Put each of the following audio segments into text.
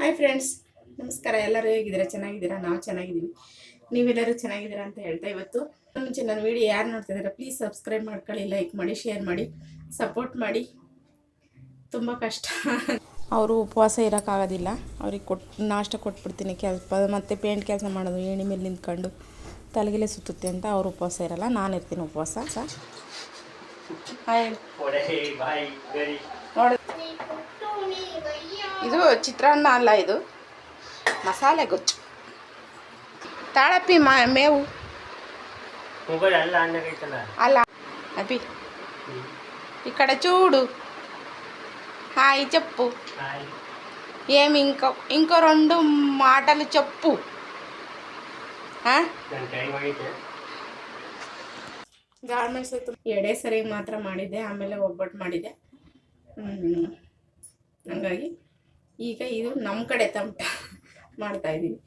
Hi friends ನಮಸ್ಕಾರ. ಎಲ್ಲರೂ ಹೇಗಿದ್ದೀರಾ? ಚೆನ್ನಾಗಿದ್ದೀರಾ? ನಾವು ಚೆನ್ನಾಗಿದ್ದೀವಿ. ನೀವೆಲ್ಲರೂ ಚೆನ್ನಾಗಿದ್ದೀರಾ ಅಂತ ಹೇಳ್ತಾ ಇವತ್ತು ಮುಂಚೆ ನನ್ನ ವಿಡಿಯೋ ಯಾರು ನೋಡ್ತಿದ್ದೀರಾ ಪ್ಲೀಸ್ ಸಬ್ಸ್ಕ್ರೈಬ್ ಮಾಡ್ಕೊಳ್ಳಿ ಲೈಕ್ ಮಾಡಿ ಶೇರ್ ಮಾಡಿ ಸಪೋರ್ಟ್ ಮಾಡಿ. ತುಂಬ ಕಷ್ಟ. ಅವರು ಉಪವಾಸ ಇರೋಕ್ಕಾಗೋದಿಲ್ಲ. ಅವ್ರಿಗೆ ಕೊಟ್ಟು ನಾಷ್ಟ ಕೊಟ್ಬಿಡ್ತೀನಿ ಕೆಲಸ ಮತ್ತು ಪೇಂಟ್ ಕೆಲಸ ಮಾಡೋದು ಏಣಿ ಮೇಲೆ ನಿಂತ್ಕೊಂಡು ತಲೆಗೆಲೆ ಸುತ್ತುತ್ತೆ ಅಂತ ಅವ್ರು ಉಪವಾಸ ಇರಲ್ಲ. ನಾನು ಇರ್ತೀನಿ ಉಪವಾಸ. ಸರ್ ಹಾಯ್ ನೋಡಿ. ಇದು ಚಿತ್ರಾನ್ನ ಅಲ್ಲ ಇದು ಮಸಾಲೆ ಗೊಜ್ಜು ತಾಳಪ್ಪಿ ಮಾ ಮೇವು ಮೊಬೈಲ್ ಅಲ್ಲ ಅನ್ನಕೈತಲ್ಲ అలా అభి ఇక్కడ చూడు హాయ్ చెప్పు ಹಾಯ್ ఏమి ఇంకో ఇంకో రెండు మాటలు చెప్పు ఆ? ನನ್ನ ಟೈಮ್ ಆಗೈತೆ ಗಾರ್ಮೆಂಟ್ಸ್ ಆಯ್ತು ಎರಡೇ ಸರಿ ಮಾತ್ರ ಮಾಡಿದ್ದೆ ಆಮೇಲೆ ಒಬ್ಬಟ್ಟು ಮಾಡಿದ್ದೆ ಹ್ಮ್. ಹಂಗಾಗಿ ಈಗ ಇದು ನಮ್ಮ ಕಡೆ ತಮಟ ಮಾಡ್ತಾ ಇದ್ದೀವಿ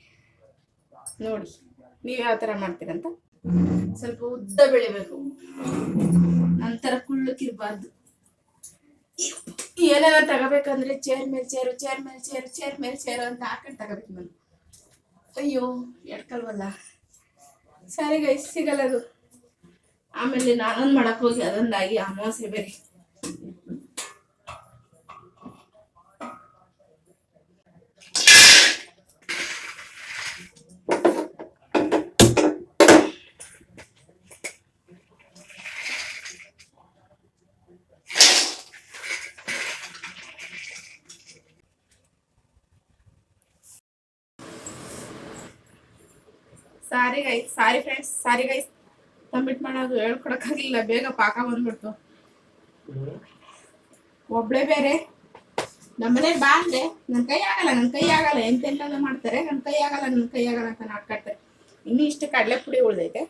ನೋಡಿ, ನೀವು ಯಾವ ಥರ ಮಾಡ್ತೀರಂತ? ಸ್ವಲ್ಪ ಉದ್ದ ಬೆಳಿಬೇಕು. ನಂತರ ಕುಳ್ಳಕ್ಕಿರಬಾರ್ದು. ಏನಾರ ತಗೋಬೇಕಂದ್ರೆ ಚೇರ್ ಮೇಲೆ ಚೇರು, ಚೇರ್ ಮೇಲೆ ಚೇರು, ಚೇರ್ ಮೇಲೆ ಚೇರು ಅಂತ ಹಾಕೊಂಡು ತಗೋಬೇಕು ನಾನು. ಅಯ್ಯೋ, ಎಡ್ಕಲ್ವಲ್ಲ. ಸರಿ ಗೈಸ್ ಸಿಗಲ್ಲ ಅದು. ಆಮೇಲೆ ನಾನೊಂದು ಮಾಡೋಕ್ಕೋಗಿ ಹೋಗಿ ಅದೊಂದಾಗಿ ಅಮಾವಾಸ್ಯೆ ಬೇರೆ. Sorry guys sorry friends sorry guys submit ಮಾಡೋದು ಹೇಳ್ಕೊಡಕ್ಕಾಗಲಿಲ್ಲ, ಬೇಗ ಪಾಕ ಬಂದ್ಬಿಡ್ತು. ಒಬ್ಳೆ ಬೇರೆ. ನಮ್ಮನೇಲಿ ಬಾ ಅಂದ್ರೆ ನನ್ನ ಕೈ ಆಗಲ್ಲ ನನ್ನ ಕೈ ಆಗಲ್ಲ. ಎಂತೆಂಥದ್ದು ಮಾಡ್ತಾರೆ ನನ್ನ ಕೈ ಆಗಲ್ಲ ನನ್ನ ಕೈ ಆಗಲ್ಲ ಅಂತ ನಾಟ್ಕಾಡ್ತಾರೆ ಇನ್ನೂ ಇಷ್ಟು ಕಡಲೆ ಪುಡಿ ಉಳ್ದೈತೆ.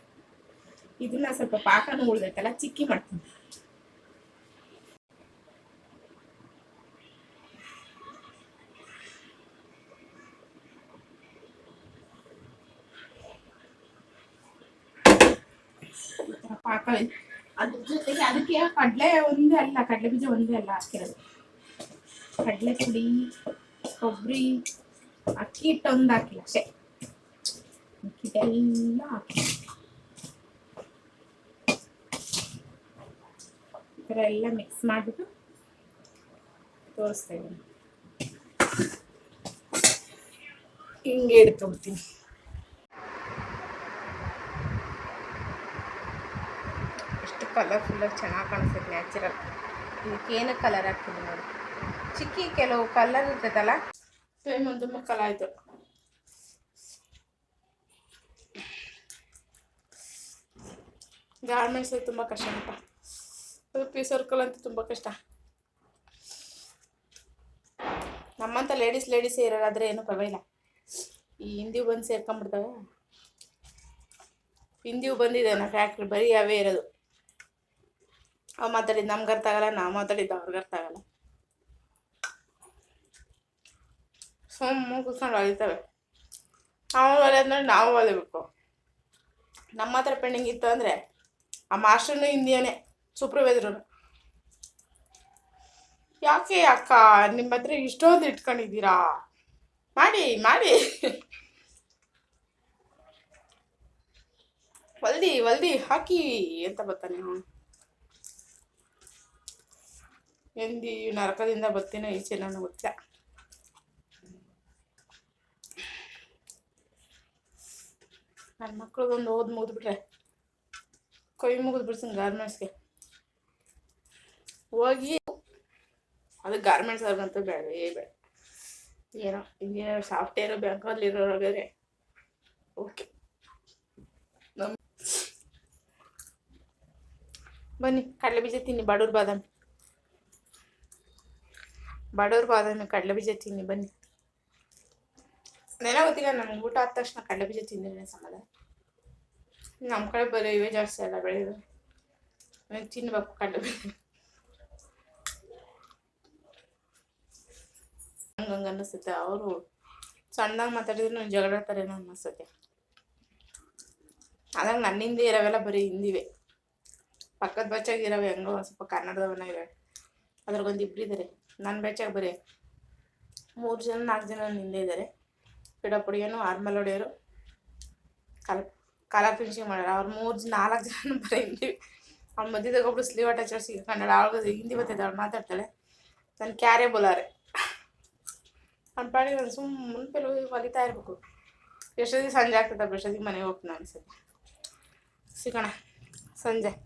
ಇದನ್ನ ಸ್ವಲ್ಪ ಪಾಕನೂ ಉಳ್ದೈತಲ್ಲ, ಚಿಕ್ಕಿ ಮಾಡ್ತೀನಿ. ಈ ಥರ ಪಾಕ ಅದ್ರ ಜೊತೆಗೆ ಅದಕ್ಕೆ ಕಡಲೆ ಒಂದೇ ಅಲ್ಲ ಕಡಲೆ ಬೀಜ ಒಂದೇ ಅಲ್ಲ ಹಾಕಿರೋದು ಕಡಲೆ ಪುಡಿ ಕೊಬ್ಬರಿ ಅಕ್ಕಿ ಹಿಟ್ಟು ಒಂದು ಹಾಕಿಲ್ಲ ಅಷ್ಟೇ ಮಿಕ್ಕಿದೆಲ್ಲ ಹಾಕಿ ಈ ಥರ ಎಲ್ಲ ಮಿಕ್ಸ್ ಮಾಡಿಬಿಟ್ಟು ತೋರಿಸ್ತಾ ಇದ್ದೀನಿ ಹಿಂಗೆ ಹಿಡ್ಕೊಬಿಡ್ತೀನಿ ಎಷ್ಟು ಕಲರ್ಫುಲ್ಲಾಗಿ ಚೆನ್ನಾಗಿ ಕಾಣಿಸುತ್ತೆ ನ್ಯಾಚುರಲ್ ಇದಕ್ಕೇನು ಕಲರ್ ಹಾಕ್ತೀನಿ ನೋಡಿ. ಚಿಕ್ಕಿ ಕೆಲವು ಕಲರ್ ಇರ್ತೈತಲ್ಲ ಸೇಮ್ ಒಂದು ಮಕ್ಕಳ ಆಯಿತು ಗಾರ್ಮೆಂಟ್ಸ್ ತುಂಬ ಕಷ್ಟ ಅಂತ ಅದು ಪೀಸ್ ಸರ್ಕಲ್ ಅಂತೂ ತುಂಬ ಕಷ್ಟ. ನಮ್ಮಂತ ಲೇಡೀಸ್ ಲೇಡೀಸೇ ಇರೋದಾದ್ರೆ ಏನು ಪರವಾಗಿಲ್ಲ. ಈ ಹಿಂದಿ ಬಂದು ಸೇರ್ಕೊಂಡ್ಬಿಡ್ತವೆ. ಹಿಂದಿವು ಬಂದಿದೆ ನಾ ಫ್ಯಾಕ್ಟ್ರಿ ಬರೀ ಅವೇ ಇರೋದು. ಅವು ಮಾತಾಡಿದ್ದು ನಮ್ಗೆ ಅರ್ಥ ಆಗಲ್ಲ, ನಾವು ಮಾತಾಡಿದ್ದು ಅವ್ರಿಗೆ ಅರ್ಥ ಆಗಲ್ಲ. ಸುಮ್ಮನೆ ಕೂತ್ಕೊಂಡು ಹೊಲಿತವೆ ನಾವು ಹೊಲಿಯೋದು ನೋಡಿ ನಾವು ಹೊಲಿಬೇಕು ನಮ್ಮ ಹತ್ರ ಪೆಂಡಿಂಗ್ ಇತ್ತು ಅಂದರೆ ಆ ಮಾಸ್ಟರ್ನು ಹಿಂದಿಯೇ ಸೂಪರ್ವೈಸರು ಯಾಕೆ ಅಕ್ಕ ನಿಮ್ಮ ಹತ್ರ ಇಷ್ಟೊಂದು ಇಟ್ಕೊಂಡಿದ್ದೀರಾ? ಮಾಡಿ ಮಾಡಿ. ಹೊಲ್ದಿ ಹೊಲ್ದಿ ಹಾಕಿ ಅಂತ ಬರ್ತಾನೆ ಎಂದಿ ನರಕದಿಂದ ಬರ್ತೀನೋ ಈಚೆ ನನಗೆ ಗೊತ್ತಿಲ್ಲ. ನನ್ನ ಮಕ್ಳಿಗೊಂದು ಓದ್ ಮುಗಿದ್ಬಿಟ್ರೆ, ಕೈ ಮುಗಿದು ಗಾರ್ಮೆಂಟ್ಸ್ಗೆ ಹೋಗಿ, ಅದು ಗಾರ್ಮೆಂಟ್ಸ್ ಅವ್ರಿಗಂತೂ ಏ ಬೇಡ. ಏನೋ ಇಂಜಿನಿಯರ್ ಸಾಫ್ಟ್ವೇರ್ ಬ್ಯಾಂಕಲ್ಲಿ ಇರೋರಾಗಾದ್ರೆ ಓಕೆ ನಮ್ಮ ಬನ್ನಿ, ಕಡಲೆ ಬೀಜ ತಿನ್ನಿ ಬಡವ್ರ ಬಾದಾಮಿ. ಬಡವ್ರ ಬಾದಾಮಿ ಕಡಲೆ ಬೀಜ ತಿನ್ನಿ, ಬನ್ನಿ. ನೆನ ಗೊತ್ತಿಲ್ಲ ನಮ್ಗೆ ಊಟ ಆದ ತಕ್ಷಣ ಕಡಲೆ ಬೀಜ ತಿಂದಿದ್ರೆ ಸಮಾಧಾನ. ನಮ್ಮ ಕಡೆ ಬರೀ ಇವೇ ಜಾಸ್ತಿ ಅಲ್ಲ ನನಗೆ ತಿನ್ಬೇಕು ಕಡಲೆ ಬೀಜ. ಹಂಗಂಗೆ ಅನ್ನಿಸುತ್ತೆ ಅವರು ಸಣ್ಣದಾಗಿ ಮಾತಾಡಿದ್ರು ಜಗಳ ಥರೇನೋ ಅನ್ನಿಸುತ್ತೆ ಅದಂಗೆ ನನ್ನಿಂದ ಇರೋವೆಲ್ಲ ಬರೀ ಹಿಂದಿವೆ. ಪಕ್ಕದ ಬಚ್ಚಾಗಿ ಇರೋವೆ ಹೆಂಗೋ ಸ್ವಲ್ಪ ಕನ್ನಡದವನ್ನ ಇವೆ ಅದ್ರಾಗೊಂದು ಇಬ್ರು ಇದ್ದಾರೆ ನನ್ನ ಬೆಚ್ಚಾಗ ಬರೀ ಮೂರು ಜನ, ನಾಲ್ಕು ಜನ ನಿಂದೆ ಇದ್ದಾರೆ ಪಿಡಪುಡಿಯನು ಆರ್ಮಲ್ ಹೊಡೆಯೋರು ಕಲ ಕಲರ್ ಫಿನಿಶಿಂಗ್ ಮಾಡ್ಯಾರ. ಅವ್ರು ಮೂರು ಜನ, ನಾಲ್ಕು ಜನ ಬರೀ ಹಿಂದಿ ಅವ್ನ ಮಧ್ಯದಾಗ ಒಬ್ಬರು ಸ್ಲೀವ್ ಅಟ್ಯಾಚರ್ ಸಿಗ್ಕೊಂಡಾಳ ಅವಳು ಹಿಂದಿ ಬರ್ತೈತೆ ಅವಳು ಮಾತಾಡ್ತಾಳೆ. ನನ್ನ ಕ್ಯಾರೇ ಬೋಲಾರೆ. ಅವ್ನ ಪಾಡಿ ನಾನು ಸುಮ್ಮನೆ ಹೋಗಿ ಹೊಲಿತಾ ಇರಬೇಕು. ಎಷ್ಟೊತ್ತಿಗೆ ಸಂಜೆ ಆಗ್ತದೆ ಎಷ್ಟೊತ್ತಿಗೆ ಮನೆಗೆ ಹೋಗ್ತೀನಿ ಅನ್ಸುತ್ತೆ. ಸಿಗೋಣ. ಸಂಜೆ.